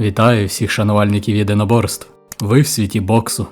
Вітаю всіх шанувальників єдиноборств. Ви в світі боксу.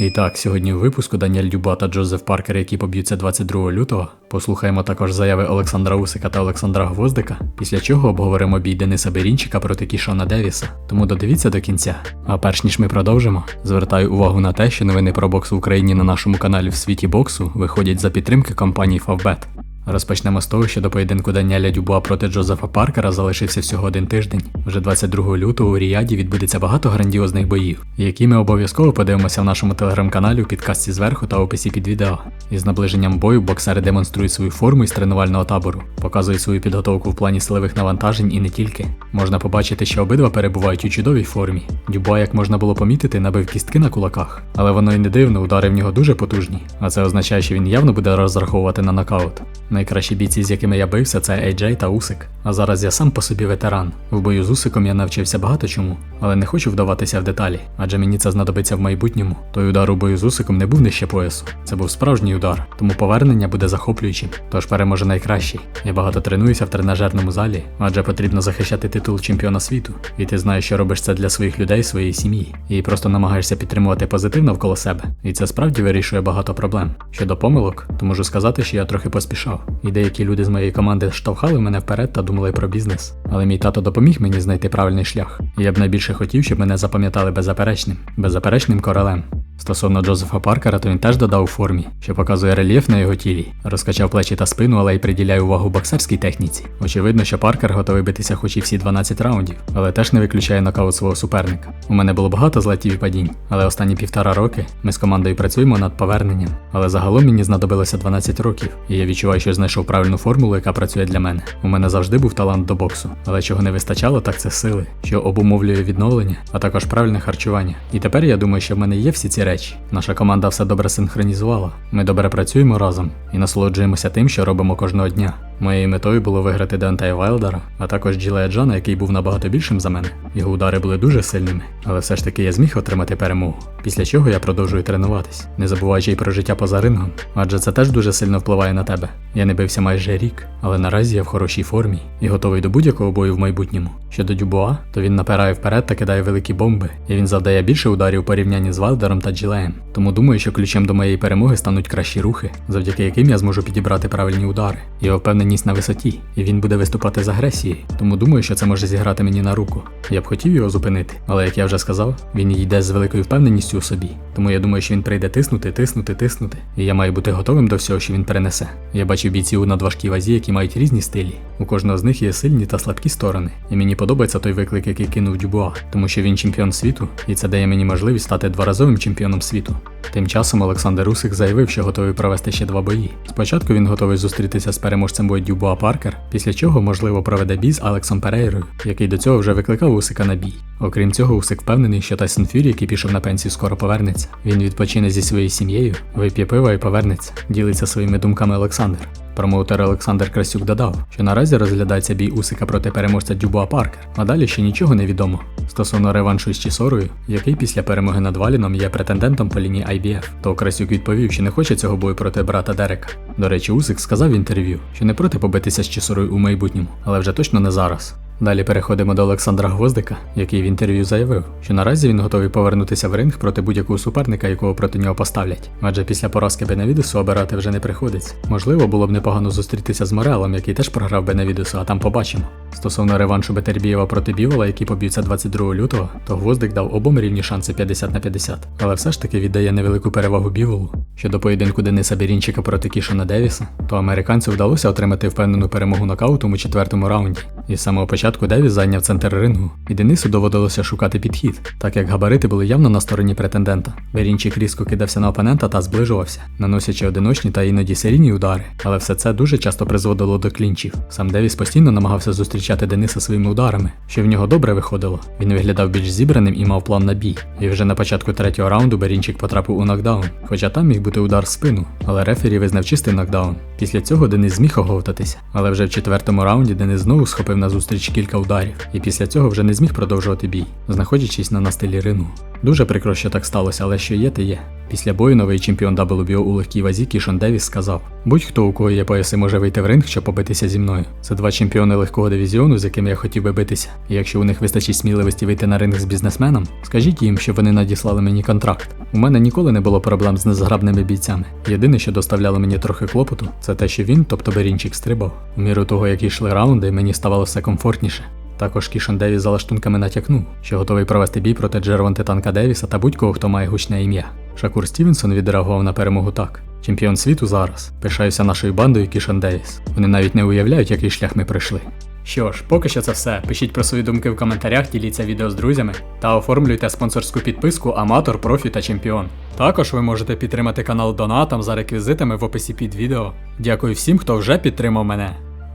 І так, сьогодні у випуску Даніель Дюба та Джозеф Паркер, які поб'ються 22 лютого. Послухаємо також заяви Олександра Усика та Олександра Гвоздика, після чого обговоримо бій Дениса Берінчика проти Кішона Девіса. Тому додивіться до кінця. А перш ніж ми продовжимо, звертаю увагу на те, що новини про бокс в Україні на нашому каналі в світі боксу виходять за підтримки компанії Favbet. Розпочнемо з того, що до поєдинку Даніеля Дюбуа проти Джозефа Паркера залишився всього один тиждень. Вже 22 лютого у Ріяді відбудеться багато грандіозних боїв, які ми обов'язково подивимося в нашому телеграм-каналі у підкасті зверху та описі під відео. Із наближенням бою боксери демонструють свою форму із тренувального табору, показують свою підготовку в плані силових навантажень і не тільки. Можна побачити, що обидва перебувають у чудовій формі. Дюбуа, як можна було помітити, набив кістки на кулаках, але воно й не дивно, удари в нього дуже потужні, а це означає, що він явно буде розраховувати на нокаут. Найкращі бійці, з якими я бився, це AJ та Усик. А зараз я сам по собі ветеран. В бою з Усиком я навчився багато чому, але не хочу вдаватися в деталі, адже мені це знадобиться в майбутньому. Той удар у бою з Усиком не був нижче поясу. Це був справжній удар, тому повернення буде захоплюючим. Тож переможе найкращий. Я багато тренуюся в тренажерному залі, адже потрібно захищати титул чемпіона світу. І ти знаєш, що робиш це для своїх людей, своєї сім'ї, і просто намагаєшся підтримувати позитив навколо себе. І це справді вирішує багато проблем. Щодо помилок, то можу сказати, що я трохи поспішав. І деякі люди з моєї команди штовхали мене вперед та думали про бізнес. Але мій тато допоміг мені знайти правильний шлях. І я б найбільше хотів, щоб мене запам'ятали беззаперечним, беззаперечним королем. Стосовно Джозефа Паркера, то він теж додав у формі, що показує рельєф на його тілі, розкачав плечі та спину, але й приділяє увагу боксерській техніці. Очевидно, що Паркер готовий битися хоч і всі 12 раундів, але теж не виключає нокаут свого суперника. У мене було багато злетів і падінь, але останні півтора роки ми з командою працюємо над поверненням. Але загалом мені знадобилося 12 років, і я відчуваю, що знайшов правильну формулу, яка працює для мене. У мене завжди був талант до боксу, але чого не вистачало, так це сили, що обумовлює відновлення, а також правильне харчування. І тепер я думаю, що в мене є всі ці речі. Наша команда все добре синхронізувала. Ми добре працюємо разом і насолоджуємося тим, що робимо кожного дня. Моєю метою було виграти Деонтея Вайлдера, а також Джилея Джана, який був набагато більшим за мене. Його удари були дуже сильними, але все ж таки я зміг отримати перемогу. Після чого я продовжую тренуватись, не забуваючи й про життя поза рингом, адже це теж дуже сильно впливає на тебе. Я не бився майже рік, але наразі я в хорошій формі і готовий до будь-якого бою в майбутньому. Щодо Дюбуа, то він напирає вперед та кидає великі бомби, і він завдає більше ударів у порівнянні з Вайлдером та Джилеєм. Тому думаю, що ключем до моєї перемоги стануть кращі рухи, завдяки яким я зможу підібрати правильні удари. Його впевненість на висоті, і він буде виступати з агресією. Тому думаю, що це може зіграти мені на руку. Я б хотів його зупинити, але як я вже сказав, він йде з великою впевненістю у собі. Тому я думаю, що він прийде тиснути, тиснути, тиснути. І я маю бути готовим до всього, що він перенесе. Я бачив бійців у надважкій вазі, які мають різні стилі. У кожного з них є сильні та слабкі сторони. І мені подобається той виклик, який кинув Дюбуа, тому що він чемпіон світу, і це дає мені можливість стати дворазовим чемпіоном світу. Тим часом Олександр Русик заявив, що готовий провести ще два бої. Спочатку він готовий зустрітися з переможцем бою Дюбуа Паркер, після чого, можливо, проведе бій з Алексом Перейрою, який до цього вже викликав Усика на бій. Окрім цього, Усик впевнений, що Тайсон Фюрі, який пішов на пенсію, скоро повернеться. Він відпочине зі своєю сім'єю, вип'є пива і повернеться. Ділиться своїми думками Олександр. Промоутер Олександр Красюк додав, що наразі розглядається бій Усика проти переможця Дюбуа Паркер, а далі ще нічого не відомо. Стосовно реваншу з Чісорою, який після перемоги над Валіном є претендентом по лінії IBF, то Красюк відповів, що не хоче цього бою проти брата Дерека. До речі, Усик сказав в інтерв'ю, що не проти побитися з Чісорою у майбутньому, але вже точно не зараз. Далі переходимо до Олександра Гвоздика, який в інтерв'ю заявив, що наразі він готовий повернутися в ринг проти будь-якого суперника, якого проти нього поставлять. Адже після поразки Бенавідесу обирати вже не приходиться. Можливо, було б непогано зустрітися з Морелом, який теж програв Бенавідесу, а там побачимо. Стосовно реваншу Бетербієва проти Бівола, які поб'ються 22 лютого, то Гвоздик дав обом рівні шанси 50 на 50, але все ж таки віддає невелику перевагу Біволу. Щодо поєдинку Дениса Бірінчика проти Кішона Девіса, то американцю вдалося отримати впевнену перемогу нокаутом у четвертому раунді. І з самого початку Девіс зайняв центр рингу, і Денису доводилося шукати підхід, так як габарити були явно на стороні претендента. Берінчик різко кидався на опонента та зближувався, наносячи одиночні та іноді серійні удари, але все це дуже часто призводило до клінчів. Сам Девіс постійно намагався зустрічати Дениса своїми ударами, що в нього добре виходило. Він виглядав більш зібраним і мав план на бій. І вже на початку третього раунду Берінчик потрапив у нокдаун, хоча там міг бути удар в спину, але рефері визнав чистий нокдаун. Після цього Денис зміг оговтатися, але вже в четвертому раунді Денис знову схопив назустріч кілька ударів, і після цього вже не зміг продовжувати бій, знаходячись на настилі рингу. Дуже прикро, що так сталося, але що є, те є. Після бою новий чемпіон WBO у легкій вазі Кішон Девіс сказав: Будь-хто, у кого є пояси, може вийти в ринг, щоб побитися зі мною. Це два чемпіони легкого дивізіону, з якими я хотів би битися. І якщо у них вистачить сміливості вийти на ринг з бізнесменом, скажіть їм, щоб вони надіслали мені контракт. У мене ніколи не було проблем з незграбними бійцями. Єдине, що доставляло мені трохи клопоту, це те, що він, тобто Берінчик, стрибав. У міру того, як йшли раунди, мені ставало все комфортніше. Також Кішон Девіс за лаштунками натякнув, що готовий провести бій проти Джервонти Танка Девіса та будь-кого, хто має гучне ім'я. Шакур Стівенсон відреагував на перемогу так. Чемпіон світу зараз. Пишаюся нашою бандою Кішон Девіс. Вони навіть не уявляють, який шлях ми пройшли. Що ж, поки що це все. Пишіть про свої думки в коментарях, діліться відео з друзями та оформлюйте спонсорську підписку Аматор, Профі та Чемпіон. Також ви можете підтримати канал донатом за реквізитами в описі під відео. Дякую всім, хто вже підтримав мене.